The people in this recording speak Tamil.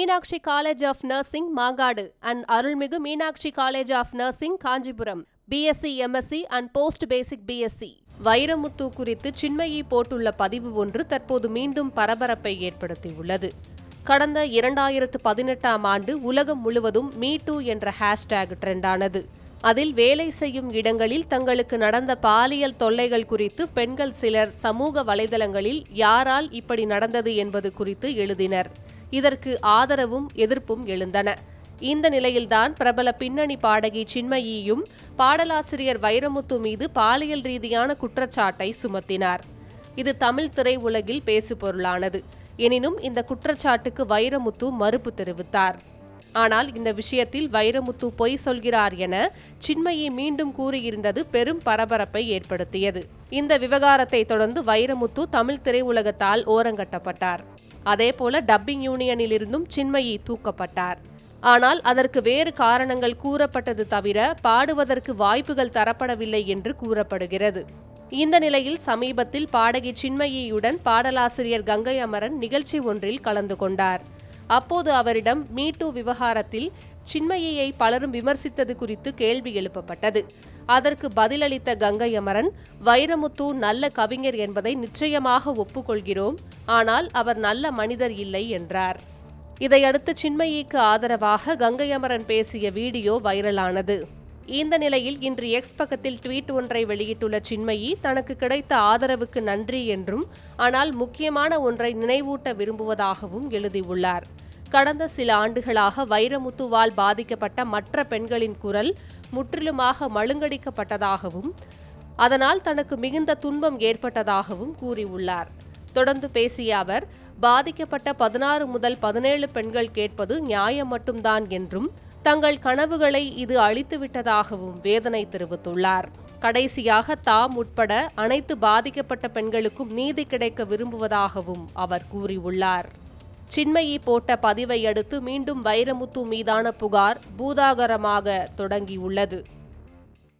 Meenakshi college of nursing Mangadu and Arulmigu Meenakshi college of nursing Kanchipuram BSc MSc and post basic BSc Vairamuthu குறித்து சின்மயி போட்டுள்ள பதிவு ஒன்று தற்போது மீண்டும் பரபரப்பை ஏற்படுத்தியுள்ளது. கடந்த இரண்டாயிரத்து பதினெட்டாம் ஆண்டு உலகம் முழுவதும் மீ டூ என்ற ஹேஷ்டேக் ட்ரெண்டானது அதில் வேலை செய்யும் இடங்களில் தங்களுக்கு நடந்த பாலியல் தொல்லைகள் குறித்து பெண்கள் சிலர் சமூக வலைதளங்களில் யாரால் இப்படி நடந்தது என்பது குறித்து எழுதினர். இதற்கு ஆதரவும் எதிர்ப்பும் எழுந்தன. இந்த நிலையில்தான் பிரபல பின்னணி பாடகி சின்மயியும் பாடலாசிரியர் வைரமுத்து மீது பாலியல் ரீதியான குற்றச்சாட்டை சுமத்தினார். இது தமிழ் திரையுலகில் பேசுபொருளானது. எனினும் இந்த குற்றச்சாட்டுக்கு வைரமுத்து மறுப்பு தெரிவித்தார். ஆனால் இந்த விஷயத்தில் வைரமுத்து பொய் சொல்கிறார் என சின்மயி மீண்டும் கூறியிருந்தது பெரும் பரபரப்பை ஏற்படுத்தியது. இந்த விவகாரத்தை தொடர்ந்து வைரமுத்து தமிழ் திரையுலகத்தால் ஓரங்கட்டப்பட்டார். அதேபோல டப்பிங் யூனியனிலிருந்தும் சின்மயி தூக்கப்பட்டார். ஆனால் அதற்கு வேறு காரணங்கள் கூறப்பட்டது தவிர பாடுவதற்கு வாய்ப்புகள் தரப்படவில்லை என்று கூறப்படுகிறது. இந்த நிலையில் சமீபத்தில் பாடகி சின்மயியுடன் பாடலாசிரியர் கங்கை அமரன் நிகழ்ச்சி ஒன்றில் கலந்து கொண்டார். அப்போது அவரிடம் மீட்டு விவகாரத்தில் சின்மயியை பலரும் விமர்சித்தது குறித்து கேள்வி எழுப்பப்பட்டது. அதற்கு பதிலளித்த கங்கை அமரன் வைரமுத்து நல்ல கவிஞர் என்பதை நிச்சயமாக ஒப்புக்கொள்கிறோம். ஆனால் அவர் நல்ல மனிதர் இல்லை என்றார். இதையடுத்து சின்மயிக்கு ஆதரவாக கங்கை அமரன் பேசிய வீடியோ வைரலானது. இந்த நிலையில் இன்று எக்ஸ் பக்கத்தில் ட்வீட் ஒன்றை வெளியிட்டுள்ள சின்மயி தனக்கு கிடைத்த ஆதரவுக்கு நன்றி என்றும் ஆனால் முக்கியமான ஒன்றை நினைவூட்ட விரும்புவதாகவும் எழுதியுள்ளார். கடந்த சில ஆண்டுகளாக வைரமுத்துவால் பாதிக்கப்பட்ட மற்ற பெண்களின் குரல் முற்றிலுமாக மழுங்கடிக்கப்பட்டதாகவும் அதனால் தனக்கு மிகுந்த துன்பம் ஏற்பட்டதாகவும் கூறியுள்ளார். தொடர்ந்து பேசிய அவர் பாதிக்கப்பட்ட பதினாறு முதல் பதினேழு பெண்கள் கேட்பது நியாயம் மட்டும்தான் என்றும் தங்கள் கனவுகளை இது அழித்துவிட்டதாகவும் வேதனை தெரிவித்துள்ளார். கடைசியாக தாம் உட்பட அனைத்து பாதிக்கப்பட்ட பெண்களுக்கும் நீதி கிடைக்க விரும்புவதாகவும் அவர் கூறியுள்ளார். சின்மயி போட்ட பதிவை அடுத்து மீண்டும் வைரமுத்து மீதான புகார் பூதாகரமாக தொடங்கியுள்ளது.